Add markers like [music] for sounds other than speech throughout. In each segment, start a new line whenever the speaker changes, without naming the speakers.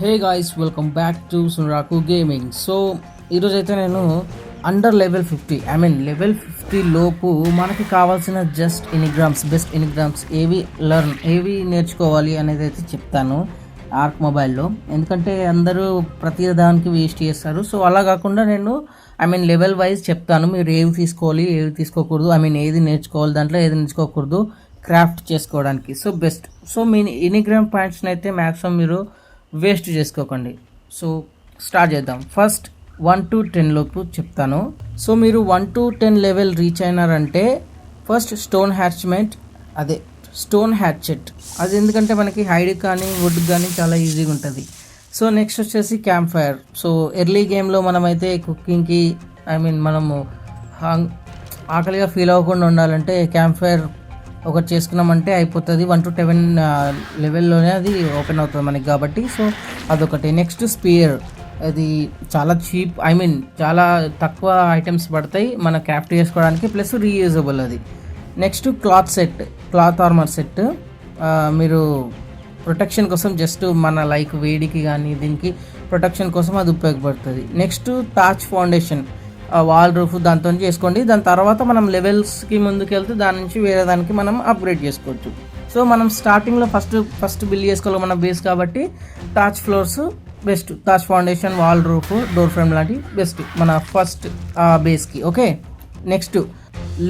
Hey guys welcome back to సునరాకు gaming. So ఈరోజు అయితే నేను under level fifty I mean level fifty లోపు మనకి కావాల్సిన జస్ట్ ఎనిగ్రామ్స్ బెస్ట్ ఎనిగ్రామ్స్ ఏవి లర్న్ ఏవి నేర్చుకోవాలి అనేది అయితే చెప్తాను ఆర్క్ మొబైల్లో. ఎందుకంటే అందరూ ప్రతి దానికి వేస్ట్ చేస్తారు. సో అలా కాకుండా నేను ఐ మీన్ లెవెల్ వైజ్ చెప్తాను. మీరు ఏవి తీసుకోవాలి ఏవి తీసుకోకూడదు ఐ మీన్ ఏది నేర్చుకోవాలి దాంట్లో ఏది నేర్చుకోకూడదు క్రాఫ్ట్ చేసుకోవడానికి. So best. సో మీ ఎనిగ్రామ్ పాయింట్స్ని అయితే మ్యాక్సిమం మీరు వేస్ట్ చేసుకోకండి. సో స్టార్ట్ చేద్దాం. ఫస్ట్ వన్ టు టెన్ లోపు చెప్తాను. సో మీరు one to ten level reach అయినారంటే first stone హ్యాచ్మెంట్ అదే స్టోన్ హ్యాచెట్ అది ఎందుకంటే మనకి హైడ్ కానీ వుడ్ కానీ చాలా ఈజీగా ఉంటుంది. సో నెక్స్ట్ వచ్చేసి క్యాంప్ ఫైర్ సో ఎర్లీ గేమ్లో మనమైతే కుకింగ్కి ఐ మీన్ మనము హాంగ్ ఆకలిగా ఫీల్ అవ్వకుండా ఉండాలంటే క్యాంప్ ఫైర్ ఒకటి చేసుకున్నామంటే అయిపోతుంది. వన్ టు టెవెన్ లెవెల్లోనే అది ఓపెన్ అవుతుంది మనకి కాబట్టి. సో అదొకటి. నెక్స్ట్ స్పియర్ అది చాలా చీప్ ఐ మీన్ చాలా తక్కువ ఐటమ్స్ పడతాయి మన క్రాఫ్ట్ చేసుకోవడానికి ప్లస్ రీయూజబుల్ అది. Next cloth set cloth armour set మీరు ప్రొటెక్షన్ కోసం జస్ట్ మన లైక్ వేడికి కానీ దీనికి ప్రొటెక్షన్ కోసం అది ఉపయోగపడుతుంది. Next thatch foundation wall roof దాంతో చేసుకోండి. దాని తర్వాత మనం లెవెల్స్కి ముందుకెళ్తే దాని నుంచి వేరే దానికి మనం అప్గ్రేడ్ చేసుకోవచ్చు. సో మనం స్టార్టింగ్లో ఫస్ట్ ఫస్ట్ బిల్ చేసుకోవాలి మన బేస్ కాబట్టి thatch floors best thatch foundation wall roof door frame లాంటివి బెస్ట్ మన first బేస్కి okay next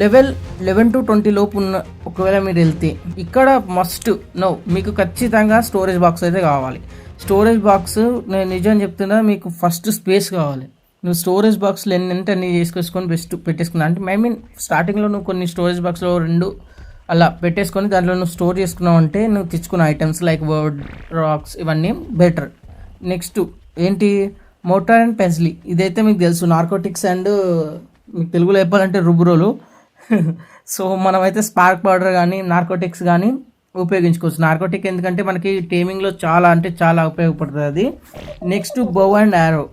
level eleven to twenty లోపు ఉన్న ఒకవేళ మీరు వెళ్తే ఇక్కడ మస్ట్ నో మీకు ఖచ్చితంగా స్టోరేజ్ బాక్స్ అయితే కావాలి. స్టోరేజ్ బాక్స్ నేను నిజం చెప్తున్నా మీకు ఫస్ట్ స్పేస్ కావాలి. నువ్వు స్టోరేజ్ బాక్స్లో ఎన్ని అంటే అన్ని చేసుకొని బెస్ట్ పెట్టేసుకున్నా. అంటే ఐ మీన్ స్టార్టింగ్లో నువ్వు కొన్ని స్టోరేజ్ బాక్స్లో రెండు అలా పెట్టేసుకొని దాంట్లో నువ్వు స్టోర్ చేసుకున్నావు అంటే నువ్వు తెచ్చుకున్న ఐటమ్స్ లైక్ వర్డ్ రాక్స్ ఇవన్నీ బెటర్ నెక్స్ట్ ఏంటి? మోటార్ అండ్ పెన్సిలీ ఇదైతే మీకు తెలుసు నార్కోటిక్స్ అండ్ మీకు తెలుగులో చెప్పాలంటే రుబ్రోలు సో [laughs] మనమైతే స్పార్క్ పౌడర్ కానీ నార్కోటిక్స్ కానీ ఉపయోగించుకోవచ్చు. నార్కోటిక్ ఎందుకంటే మనకి టేమింగ్లో చాలా అంటే చాలా ఉపయోగపడుతుంది అది. నెక్స్ట్ బో అండ్ యారో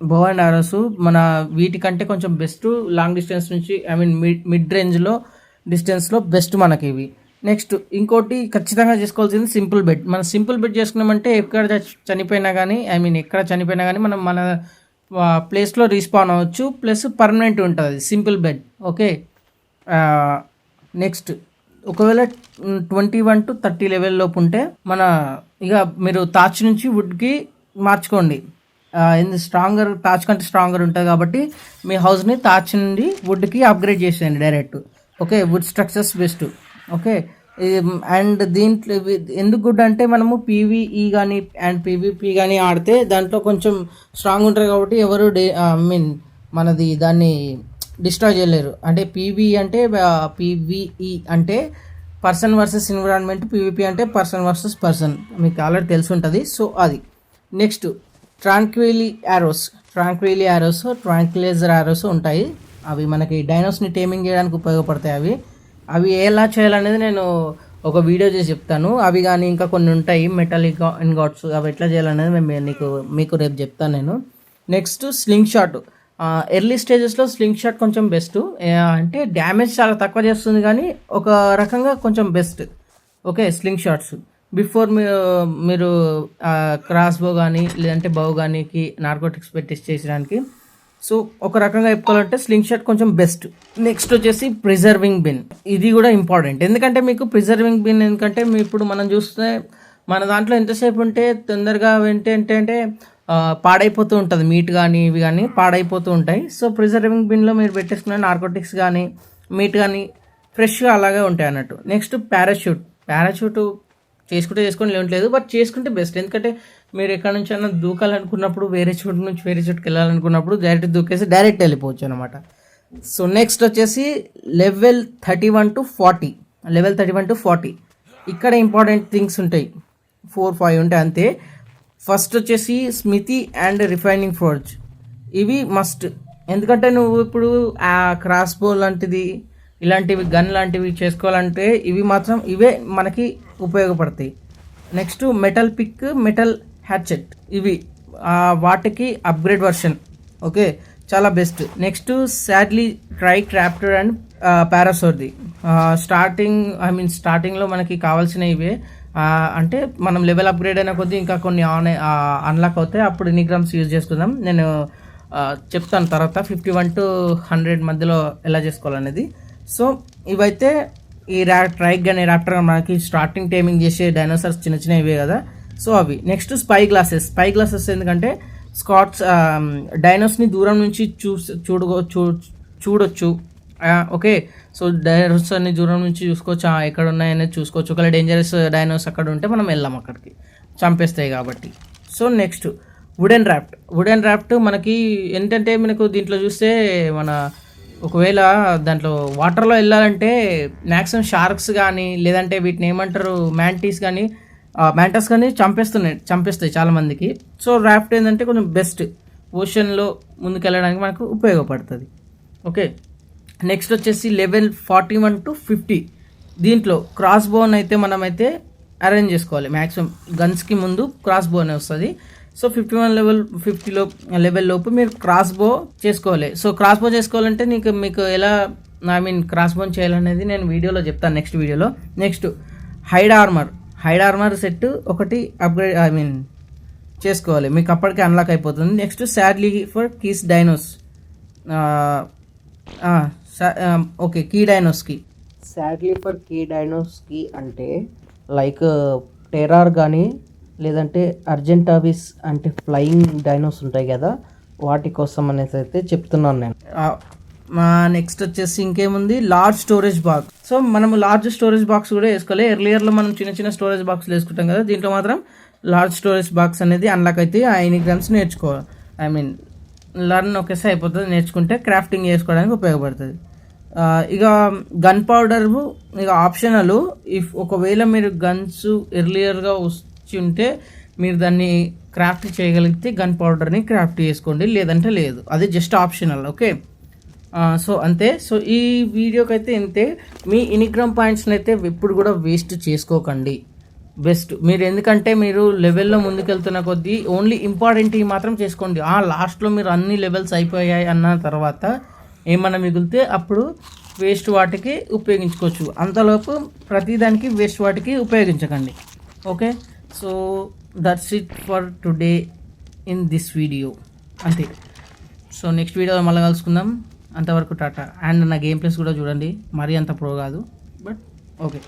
బో అండ్ మన వీటికంటే కొంచెం బెస్ట్ లాంగ్ డిస్టెన్స్ నుంచి ఐ మీన్ మిడ్ మిడ్ రేంజ్లో డిస్టెన్స్లో బెస్ట్ మనకి ఇవి నెక్స్ట్ ఇంకోటి ఖచ్చితంగా చేసుకోవాల్సింది సింపుల్ బెడ్ మనం సింపుల్ బెడ్ చేసుకున్నామంటే ఎక్కడ చ- చనిపోయినా కానీ ఐ మీన్ ఎక్కడ చనిపోయినా కానీ మనం మన ప్లేస్లో రీస్పాన్ అవ్వచ్చు. ప్లస్ పర్మనెంట్ ఉంటుంది సింపుల్ బెడ్ ఓకే నెక్స్ట్ ఒకవేళ twenty one to thirty level లోపు ఉంటే మన ఇక మీరు తాచ్ నుంచి వుడ్కి మార్చుకోండి. ఇది స్ట్రాంగర్ తాచ్ కంటే స్ట్రాంగర్ ఉంటుంది కాబట్టి మీ హౌస్ని తాచ్ నుండి వుడ్కి అప్గ్రేడ్ చేసేయండి direct okay wood structures best okay and దీంట్లో ఎందుకు గుడ్ అంటే మనము పీవీఈ కానీ అండ్ పీవీపీ కానీ ఆడితే దాంట్లో కొంచెం స్ట్రాంగ్ ఉంటుంది కాబట్టి ఎవరు డే ఐ మీన్ మనది దాన్ని డిస్ట్రాయ్ చేయలేరు. అంటే పీవీ అంటే పీవీఈ అంటే పర్సన్ వర్సెస్ ఎన్విరాన్మెంట్ పీవీపీ అంటే పర్సన్ వర్సెస్ పర్సన్ మీకు ఆల్రెడీ తెలిసి ఉంటుంది. సో అది. Next tranquilly arrows tranquilly arrows tranquilliser arrows ఉంటాయి. అవి మనకి డైనోస్ని టేమింగ్ చేయడానికి ఉపయోగపడతాయి అవి. అవి ఎలా చేయాలనేది నేను ఒక వీడియో చేసి చెప్తాను. అవి కానీ ఇంకా కొన్ని ఉంటాయి మెటాలిక్ ఇన్గాట్స్ అవి ఎట్లా చేయాలనేది మేము నీకు మీకు రేపు చెప్తాను నేను. Next sling shot. ఎర్లీ స్టేజెస్లో స్లింగ్ షాట్ కొంచెం బెస్ట్. అంటే డ్యామేజ్ చాలా తక్కువ చేస్తుంది కానీ ఒక రకంగా కొంచెం best. Okay sling shots. Before మీరు మీరు క్రాస్ బో కానీ లేదంటే బౌ కానీకి నార్కోటిక్స్ పెట్టి చేసడానికి సో ఒక రకంగా చెప్పుకోవాలంటే స్లింగ్ షాట్ కొంచెం బెస్ట్ నెక్స్ట్ వచ్చేసి ప్రిజర్వింగ్ బిన్ ఇది కూడా ఇంపార్టెంట్ ఎందుకంటే మీకు ప్రిజర్వింగ్ బిన్ ఎందుకంటే మీ ఇప్పుడు మనం చూస్తే మన దాంట్లో ఎంతసేపు ఉంటే తొందరగా ఏంటంటే అంటే పాడైపోతూ ఉంటుంది. మీట్ కానీ ఇవి కానీ పాడైపోతూ ఉంటాయి. సో ప్రిజర్వింగ్ బిన్లో మీరు పెట్టేసుకున్న నార్కోటిక్స్ కానీ మీట్ కానీ ఫ్రెష్గా అలాగే ఉంటాయి అన్నట్టు. నెక్స్ట్ పారాషూట్ పారాషూట్ చేసుకుంటే చేసుకోండి లేదు బట్ చేసుకుంటే బెస్ట్ ఎందుకంటే మీరు ఎక్కడ నుంచి అయినా దూకాలనుకున్నప్పుడు వేరే చోటు నుంచి వేరే చోటుకి వెళ్ళాలనుకున్నప్పుడు డైరెక్ట్ దూకేసి డైరెక్ట్ వెళ్ళిపోవచ్చు అనమాట సో నెక్స్ట్ వచ్చేసి level thirty one to forty level thirty one to forty ఇక్కడ ఇంపార్టెంట్ థింగ్స్ ఉంటాయి. ఫోర్ ఫైవ్ ఉంటాయి అంతే. ఫస్ట్ వచ్చేసి స్మితి అండ్ రిఫైనింగ్ ఫోర్జ్ ఇవి మస్ట్ ఎందుకంటే నువ్వు ఇప్పుడు ఆ క్రాస్ బో లాంటిది ఇలాంటివి గన్ లాంటివి చేసుకోవాలంటే ఇవి మాత్రం ఇవే మనకి ఉపయోగపడతాయి. Next metal pick metal hatchet. ఇవి వాటికి అప్గ్రేడ్ వర్షన్. ఓకే? చాలా best. Next saddle trike raptor and పారాసోర్ది. Starting I mean స్టార్టింగ్లో మనకి కావాల్సిన ఇవే. అంటే మనం లెవెల్ అప్గ్రేడ్ అయిన కొద్దీ ఇంకా కొన్ని ఆన్ అన్లాక్ అవుతాయి. అప్పుడు ఎన్ని యూజ్ చేసుకుందాం. నేను చెప్తాను తర్వాత. ఫిఫ్టీ వన్ టు హండ్రెడ్ మధ్యలో ఎలా చేసుకోవాలనేది. సో ఇవైతే ఈ రా ట్రైక్ కానీ ర్యాప్టర్ కానీ మనకి స్టార్టింగ్ టైమింగ్ చేసే డైనోసార్స్ చిన్న చిన్నవి కదా. సో అవి. Next spy glasses spy glasses ఎందుకంటే స్కాట్స్ డైనోస్ని um, దూరం నుంచి చూ చూడగో చూ చూడొచ్చు. ఓకే. సో డైనోస్ అన్ని దూరం నుంచి చూసుకోవచ్చు? ఎక్కడ ఉన్నాయనేది చూసుకోవచ్చు. ఒకవేళ డేంజరస్ డైనోస్ అక్కడ ఉంటే మనం వెళ్ళాం అక్కడికి. చంపేస్తాయి కాబట్టి. So next wooden raft wooden raft మనకి ఏంటంటే మనకు దీంట్లో చూస్తే మన ఒకవేళ దాంట్లో వాటర్లో వెళ్ళాలంటే మ్యాక్సిమం షార్క్స్ కానీ లేదంటే వీటిని ఏమంటారు మ్యాంటీస్ కానీ మ్యాంటస్ కానీ చంపేస్తున్నాయి చంపేస్తాయి చాలామందికి సో ర్యాఫ్ట్ ఏంటంటే కొంచెం బెస్ట్. ఓషన్లో ముందుకెళ్ళడానికి మనకు ఉపయోగపడుతుంది. ఓకే? నెక్స్ట్ వచ్చేసి level forty one to fifty. దీంట్లో క్రాస్ బోన్ అయితే మనమైతే అరేంజ్ చేసుకోవాలి. మ్యాక్సిమం గన్స్కి ముందు క్రాస్ బోన్ వస్తుంది. సో ఫిఫ్టీ వన్ లెవెల్ ఫిఫ్టీలో లెవెల్ లోపు మీరు క్రాస్ బో చేసుకోవాలి. సో క్రాస్ బో చేసుకోవాలంటే నీకు మీకు ఎలా ఐ మీన్ క్రాస్ బోన్ చేయాలనేది నేను వీడియోలో చెప్తాను నెక్స్ట్ వీడియోలో. Next hide armour hide armour set ఒకటి అప్గ్రేడ్ ఐ మీన్ చేసుకోవాలి. మీకు అప్పటికే అన్లాక్ అయిపోతుంది. Next saddle for keys dinos okay key. డైనోస్కి saddle for key డైనోస్కి అంటే లైక్ టెరార్ కానీ లేదంటే అర్జెంటావిస్ అంటే ఫ్లయింగ్ డైనోస్ ఉంటాయి కదా వాటి కోసం అనేసి అయితే చెప్తున్నాను నేను. మా నెక్స్ట్ వచ్చేసి ఇంకేముంది? లార్జ్ స్టోరేజ్ బాక్స్ సో మనం లార్జ్ స్టోరేజ్ బాక్స్ కూడా వేసుకోవాలి. ఎర్లియర్లో మనం చిన్న చిన్న స్టోరేజ్ బాక్స్లు వేసుకుంటాం కదా దీంట్లో మాత్రం లార్జ్ స్టోరేజ్ బాక్స్ అనేది అన్లాక్ అయితే ఆ ఎనిగ్రామ్స్ నేర్చుకోవాలి. ఐ మీన్ లర్న్ ఒకేసారి అయిపోతుంది. నేర్చుకుంటే క్రాఫ్టింగ్ చేసుకోవడానికి ఉపయోగపడుతుంది. ఇక గన్ పౌడర్ ఇక ఆప్షనల్ ఇఫ్ ఒకవేళ మీరు గన్స్ ఎర్లియర్గా ఇచ్చి ఉంటే మీరు దాన్ని క్రాఫ్ట్ చేయగలిగితే గన్ పౌడర్ని క్రాఫ్ట్ చేసుకోండి లేదంటే లేదు. అది జస్ట్ ఆప్షనల్ ఓకే? సో అంతే. సో ఈ వీడియోకి అయితే ఇంతే. మీ ఇనిగ్రామ్ పాయింట్స్ని అయితే ఎప్పుడు కూడా వేస్ట్ చేసుకోకండి. బెస్ట్. మీరు ఎందుకంటే మీరు లెవెల్లో ముందుకెళ్తున్న కొద్దీ ఓన్లీ ఇంపార్టెంట్ మాత్రం చేసుకోండి. ఆ లాస్ట్లో మీరు అన్ని లెవెల్స్ అయిపోయాయి అన్న తర్వాత ఏమన్నా మిగిలితే అప్పుడు వేస్ట్ వాటికి ఉపయోగించుకోవచ్చు. అంతలోపు ప్రతిదానికి వేస్ట్ వాటికి ఉపయోగించకండి. Okay? So that's it for today in this video అంతే. సో నెక్స్ట్ వీడియోలో మళ్ళీ కలుసుకుందాం. అంతవరకు టాటా. అండ్ నా గేమ్ ప్లేస్ కూడా చూడండి. మరీ అంత ప్రో కాదు. But okay